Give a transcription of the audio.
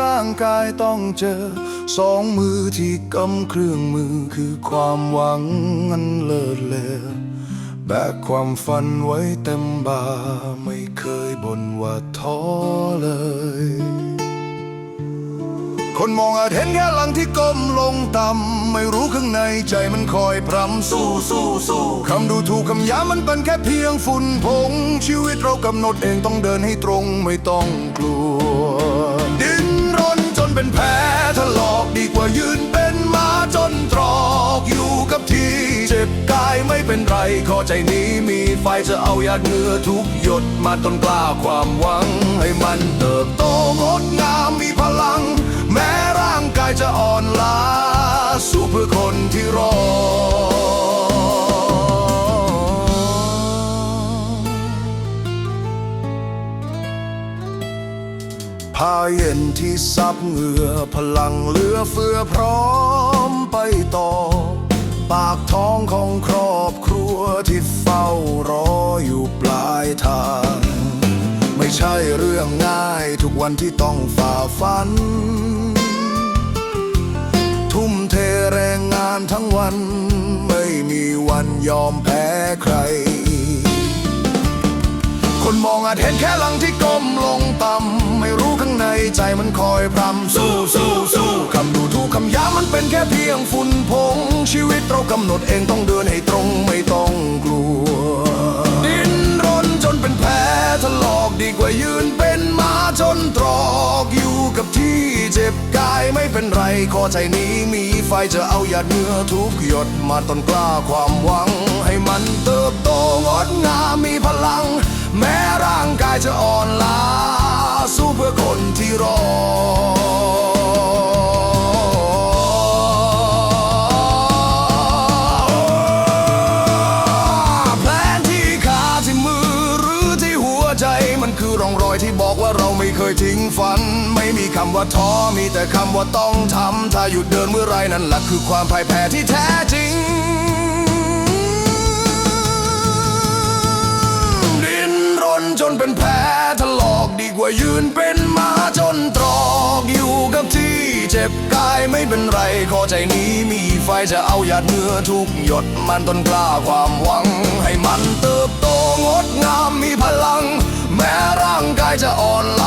ร่างกายต้องเจอ สองมือที่กำเครื่องมือคือความหวังอันเลิศเลอแบกความฝันไว้เต็มบ่าไม่เคยบ่นว่าท้อเลย คนมองอาจเห็นแค่หลังที่ก้มลงต่ำไม่รู้ข้างในใจมันคอยพรำสู้สู้สู้คำดูถูกคำย้ำมันเป็นแค่เพียงฝุ่นผง ชีวิตเรากำหนดเองต้องเดินให้ตรงไม่ต้องกลัว ดิ้นรนจนเป็นแผลถลอกดีกว่ายืนเป็นหมาจนตรอกอยู่กับที่เจ็บกายไม่เป็นไรขอใจนี้มีไฟจะเอาหยาดเหงื่อทุกหยดมาต้นกล้าความหวัง ให้มันเติบโตงดงามมีพลัง แม้ร่างกายจะอ่อนล้า สู้เพื่อคนที่รอ ผ้าเย็นที่ซับเหงื่อพลังเหลือเฟือพร้อมไปต่อ ปากท้องของครอบครัวที่เฝ้ารออยู่ปลายทาง ไม่ใช่เรื่องง่าย วันที่ต้องฝ่าฟัน ทุ่มเทแรงงานทั้งวัน ไม่มีวันยอมแพ้ใคร คนมองอาจเห็นแค่หลังที่ก้มลงต่ำไม่รู้ข้างในใจมันคอยพรำสู้สู้สู้คำดูถูกคำย้ำมันเป็นแค่เพียงฝุ่นผงชีวิตเรากำหนดเองต้องเดินให้ตรงไม่ต้องกลัว กับที่เจ็บกายไม่เป็นไรขอใจนี้มีไฟจะเอาหยาดเหงื่อทุกหยดมาต้นกล้าความหวัง ให้มันเติบโตงดงามมีพลัง แม้ร่างกายจะอ่อนล้า คือร่องรอยที่บอกว่าเราไม่เคยทิ้งฝัน ไม่มีคำว่าท้อมีแต่คำว่าต้องทำถ้าหยุดเดินเมื่อไรนั่นแหละคือความพ่ายแพ้ที่แท้จริง ดิ้นรนจนเป็นแผลถลอกดีกว่ายืนเป็นมาจนตรอกอยู่กับที่เจ็บกายไม่เป็นไรขอใจนี้มีไฟจะเอาหยาดเหงื่อทุกหยดมันต้นกล้าความหวัง ให้มันเติบโตงดงามมีพลัง แม้